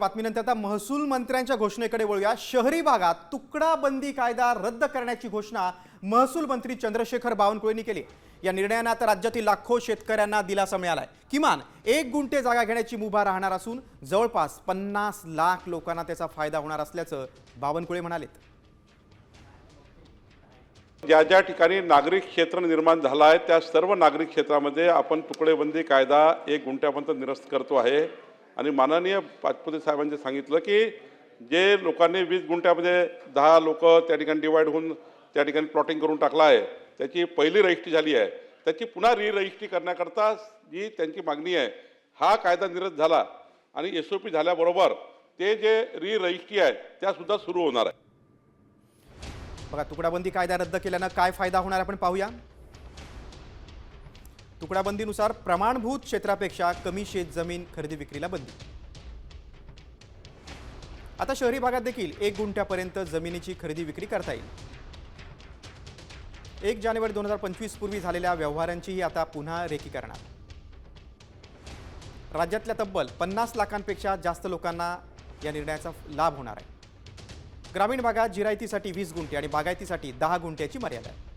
बातमीनंतर आता महसूल मंत्र्यांच्या घोषणेकडे वळूया. शहरी भागात तुकडा बंदी कायदा रद्द करण्याची घोषणा महसूल मंत्री चंद्रशेखर बावनकुळेंनी केली. या निर्णयानं आता राज्यातील लाखो शेतकऱ्यांना दिलासा मिळालाय. किमान एक गुंठे जागा घेण्याची मुभा राहणार असून जवळपास पन्नास लाख लोकांना त्याचा फायदा होणार असल्याचं बावनकुळे म्हणालेत. ज्या ज्या ठिकाणी नागरिक क्षेत्र निर्माण झालं आहे त्या सर्व नागरिक क्षेत्रामध्ये आपण तुकडेबंदी कायदा एक गुंठ्यापर्यंत निरस्त करतो आहे. आणि माननीय पाचपुते साहेबांनी सांगितलं की जे लोकांनी वीस गुंठ्यामध्ये दहा लोक त्या ठिकाणी डिवाईड होऊन त्या ठिकाणी प्लॉटिंग करून टाकलं आहे त्याची पहिली रजिस्ट्री झाली आहे त्याची पुन्हा री रजिस्ट्री करण्याकरता जी त्यांची मागणी आहे हा कायदा निरस्त झाला आणि एस ओ पी झाल्याबरोबर ते जे री रजिस्ट्री आहे त्यासुद्धा सुरू होणार आहे. बघा तुकडाबंदी कायदा रद्द केल्यानं काय फायदा होणार आपण पाहूया. तुकडाबंदीनुसार प्रमाणभूत क्षेत्रापेक्षा कमी शेत जमीन खरेदी विक्रीला बंदी. आता शहरी भागात देखील एक गुंठ्यापर्यंत जमिनीची खरेदी विक्री करता येईल. एक जानेवारी दोन हजार पंचवीस पूर्वी झालेल्या व्यवहारांचीही आता पुन्हा रेकी करणार राज्यातल्या तब्बल पन्नास लाखांपेक्षा जास्त लोकांना या निर्णयाचा लाभ होणार आहे. ग्रामीण भागात जिरायतीसाठी वीस गुंठे आणि बागायतीसाठी दहा गुंठ्याची मर्यादा आहे.